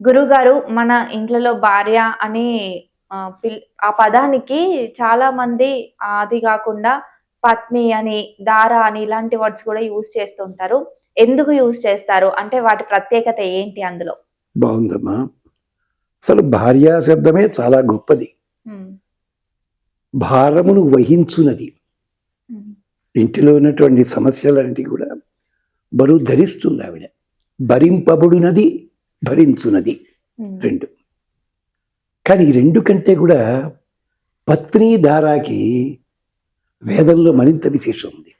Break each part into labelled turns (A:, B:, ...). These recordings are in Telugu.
A: గురుగారు మన ఇంట్లో భార్య అని ఆ, పదానికి చాలా మంది అది కాకుండా పత్ని అని దార అని ఇలాంటి వర్డ్స్ కూడా యూజ్ చేస్తుంటారు. ఎందుకు యూజ్ చేస్తారు? అంటే వాటి ప్రత్యేకత ఏంటి అందులో?
B: బాగుందమ్మా. అసలు భార్యా శబ్దమే చాలా గొప్పది. భారమును వహించునది. ఇంటిలో ఉన్నటువంటి సమస్యలన్నిటి కూడా బరువు ధరిస్తుంది ఆవిడ. భరింపబడునది. భరించునది.
A: ఉమ్,
B: రెండు. కానీ ఈ రెండు కంటే కూడా పత్ని దారాకి వేదంలో మరింత విశేషం ఉంది.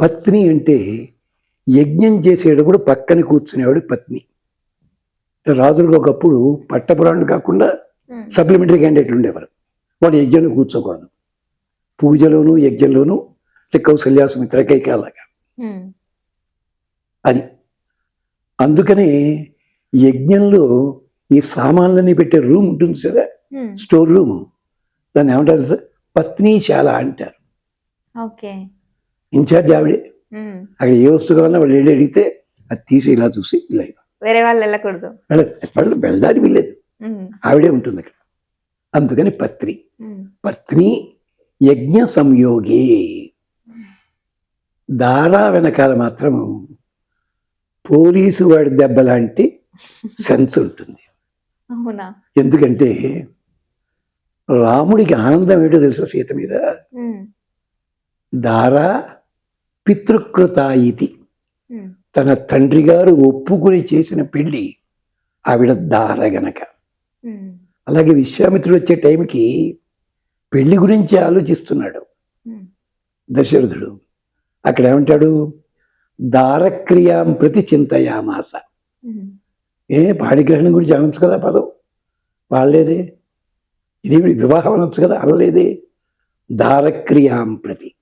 B: పత్ని అంటే యజ్ఞం చేసేటప్పుడు పక్కన కూర్చునేవాడు పత్ని. రాజులకు ఒకప్పుడు పట్టపురాణులు కాకుండా
A: ఉమ్,
B: సప్లిమెంటరీ క్యాండిడేట్లు ఉండేవారు. వాడు యజ్ఞంలో కూర్చోకూడదు. పూజలోను యజ్ఞంలోను అంటే కౌసల్య సుమిత్ర కైకాలాగా.
A: ఉమ్,
B: అది. అందుకనే యజ్ఞంలో ఈ సామాన్లన్నీ పెట్టే రూమ్ ఉంటుంది సరే స్టోర్ రూమ్. దాన్ని ఏమంటారు సార్? పత్నీశాల అంటారు.
A: ఓకే.
B: ఇన్ఛార్జ్ ఆవిడే. అక్కడ ఏ వస్తువు కావాలన్నా వాళ్ళు వెళ్ళి అడిగితే అది తీసి ఇలా చూసి ఇలా.
A: వేరే వాళ్ళు వెళ్ళకూడదు.
B: వాళ్ళ వాళ్ళు వెళ్ళడానికి వీల్లేదు. ఆవిడే ఉంటుంది అక్కడ. అందుకని పత్ని. పత్ని యజ్ఞ సంయోగి. దారా వెనకాల మాత్రము పోలీసు వాడి దెబ్బ లాంటి సెన్స్ ఉంటుంది. ఎందుకంటే రాముడికి ఆనందం ఏంటో తెలుసా సీత మీద? దారా పితృకృత ఇది తన తండ్రి గారు ఒప్పుకుని చేసిన పెళ్ళి ఆవిడ దార గనక. అలాగే విశ్వామిత్రుడు వచ్చే టైంకి పెళ్ళి గురించి ఆలోచిస్తున్నాడు. దశరథుడు. అక్కడ ఏమంటాడు? దారక్రియాం ప్రతి చింతయామాస. ఏ పాణిగ్రహణం గురించి అనొచ్చు కదా పదం? వాళ్ళేదే ఇది వివాహం అనొచ్చు కదా? అనలేదే? దారక్రియాం ప్రతి.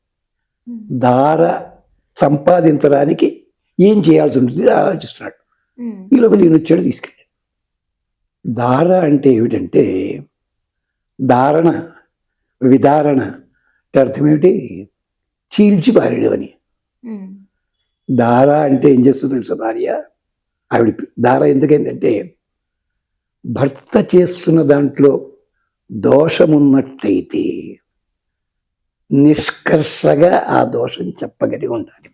B: దార సంపాదించడానికి ఏం చేయాల్సి ఉంటుంది? ఆలోచిస్తున్నాడు. ఈ లోపల ఈయన వచ్చాడు తీసుకెళ్ళాడు. దార అంటే ఏమిటంటే ధారణ విధారణ అంటే అర్థం ఏమిటి? చీల్చి పారేడు అని దార అంటే ఏం చేస్తుందో తెలుసా భార్య? ఆవిడ దార ఎందుకైందంటే భర్త చేస్తున్న దాంట్లో దోషమున్నట్టయితే నిష్కర్షగా ఆ దోషం చెప్పగలిగి ఉండాలి.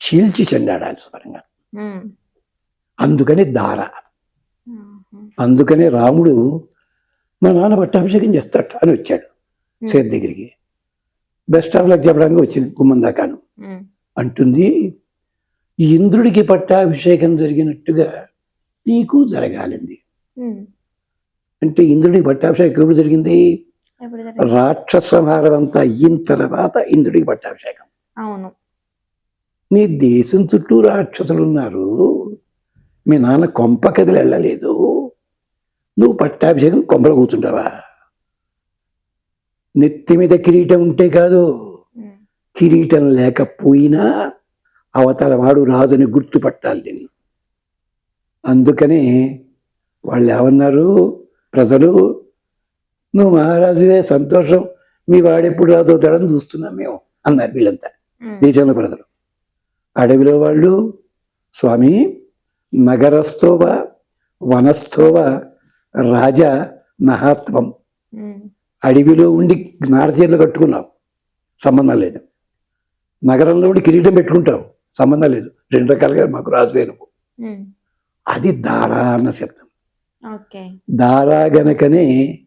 B: చీల్చి చెండాడాలి శుభ్రంగా
A: ఉమ్,
B: అందుకని దార. అందుకనే రాముడు మా నాన్న పట్టాభిషేకం చేస్తాట అని వచ్చాడు సేత్ దగ్గరికి. బెస్ట్ ఆఫ్ లక్ చెప్పడానికి వచ్చింది గుమ్మం దాకాను. అంటుంది ఈ ఇంద్రుడికి పట్టాభిషేకం జరిగినట్టుగా నీకు జరగాలింది. అంటే ఇంద్రుడికి పట్టాభిషేకం ఎప్పుడు జరిగింది?
A: ఎప్పుడు జరిగింది?
B: రాక్షస సంహారం అంతా అయిన తర్వాత ఇంద్రుడికి పట్టాభిషేకం.
A: అవును.
B: నీ దేశం చుట్టూ రాక్షసులు ఉన్నారు. మీ నాన్న కొంప కదిలి వెళ్ళలేదు. నువ్వు పట్టాభిషేకం కొంపలో కూర్చుంటావా? నెత్తి మీద కిరీటం ఉంటే కాదు. కిరీటం లేకపోయినా అవతల వాడు రాజుని గుర్తుపట్టాలి నిన్ను అందుకనే వాళ్ళు ఏమన్నారు? ప్రజలు నువ్వు మహారాజువే సంతోషం. మీ వాడెప్పుడు రాదో తడని చూస్తున్నాం మేము అన్నారు వీళ్ళంతా. దేశంలో ప్రజలు. అడవిలో వాళ్ళు స్వామి నగరస్థోవ వనస్థోవ రాజ మహాత్వం. అడవిలో ఉండి నారచీరలు కట్టుకున్నావు సంబంధం లేదు. నగరంలో ఉండి కిరీటం పెట్టుకుంటావు. సంబంధం లేదు. రెండు రకాలుగా మాకు రాజువే నువ్వు. అది దారా అన్న శబ్దం. దారా గనకనే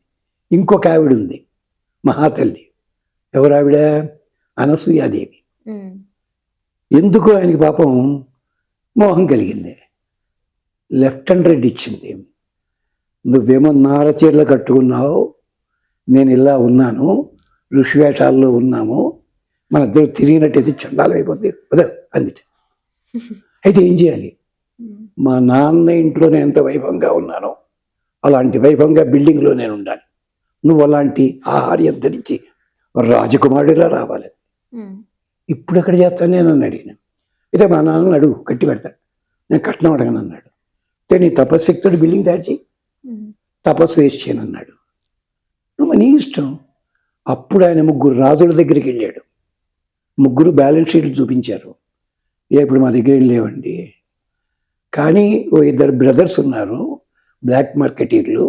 B: ఇంకొక ఆవిడ ఉంది. మహాతల్లి. ఎవరు ఆవిడ? అనసూయాదేవి ఎందుకు ఆయనకి పాపం మోహం కలిగింది. లెఫ్ట్ హ్యాండ్ రెడ్ ఇచ్చింది. నువ్వేమో నారచీరలు కట్టుకున్నావు. నేను ఇలా ఉన్నాను. ఋషివేషాల్లో ఉన్నాము. మన ఇద్దరు తిరిగినట్టయితే చండాలం అయిపోద్ది. అదే అందుట అయితే ఏం చేయాలి? మా నాన్న ఇంట్లో నేను ఎంత వైభవంగా ఉన్నానో అలాంటి వైభవంగా బిల్డింగ్లో నేను ఉండాలి. నువ్వు అలాంటి ఆహార్యం ధరించి రాజకుమారుడిలా రావాలి. ఇప్పుడు ఎక్కడ చేస్తాను నేను అని అడిగిన. అయితే మా నాన్న అడుగు కట్టి పెడతాడు. నేను కట్నం అడగను అన్నాడు. అయితే నీ తపశక్తుడు బిల్డింగ్ దాచి తపస్సు వేస్ట్ చేయను అన్నాడు. నువ్వు నీ ఇష్టం. అప్పుడు ఆయన ముగ్గురు రాజుల దగ్గరికి వెళ్ళాడు. ముగ్గురు బ్యాలెన్స్ షీట్లు చూపించారు. ఏ ఇప్పుడు మా దగ్గర ఏం లేవండి. కానీ ఓ ఇద్దరు బ్రదర్స్ ఉన్నారు బ్లాక్ మార్కెటీర్లు.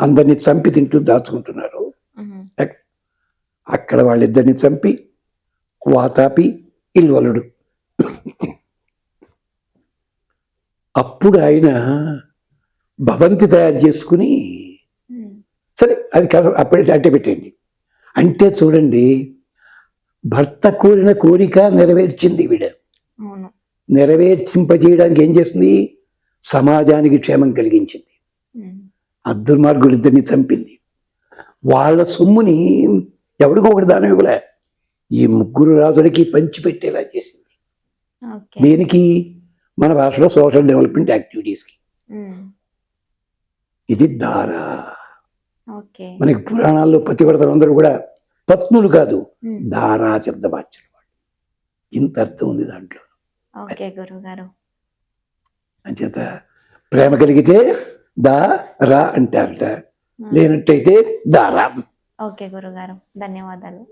B: అందరినీ చంపి తింటూ దాచుకుంటున్నారు. అక్కడ వాళ్ళిద్దరిని చంపి వాతాపి ఇల్వలుడు. అప్పుడు ఆయన భవంతి తయారు చేసుకుని సరే అది కథ అప్పుడే అట్టే పెట్టండి అంటే చూడండి భర్త కోరిన కోరిక నెరవేర్చింది ఈవిడ నెరవేర్చింపజేయడానికి ఏం చేసింది? సమాజానికి క్షేమం కలిగించింది.
A: ఉమ్,
B: ఆ దుర్మార్గులిద్దరిని చంపింది. వాళ్ళ సొమ్ముని ఎవరికో ఒకటి దానం ఇవ్వలే. ఈ ముగ్గురు రాజులకి పంచిపెట్టేలా చేసింది. దేనికి? మన భాషలో సోషల్ డెవలప్మెంట్ యాక్టివిటీస్కి ఇది దార మనకి పురాణాల్లో పతివ్రతలు అందరూ కూడా పత్నులు కాదు
A: ఉమ్,
B: దారా శబ్దవాచ్యం వాళ్ళు. ఇంత అర్థం ఉంది దాంట్లో. అంచేత ప్రేమ కలిగితే దా రా అంటారట. లేనట్టయితే దారా
A: ఓకే గురుగారు. ధన్యవాదాలు.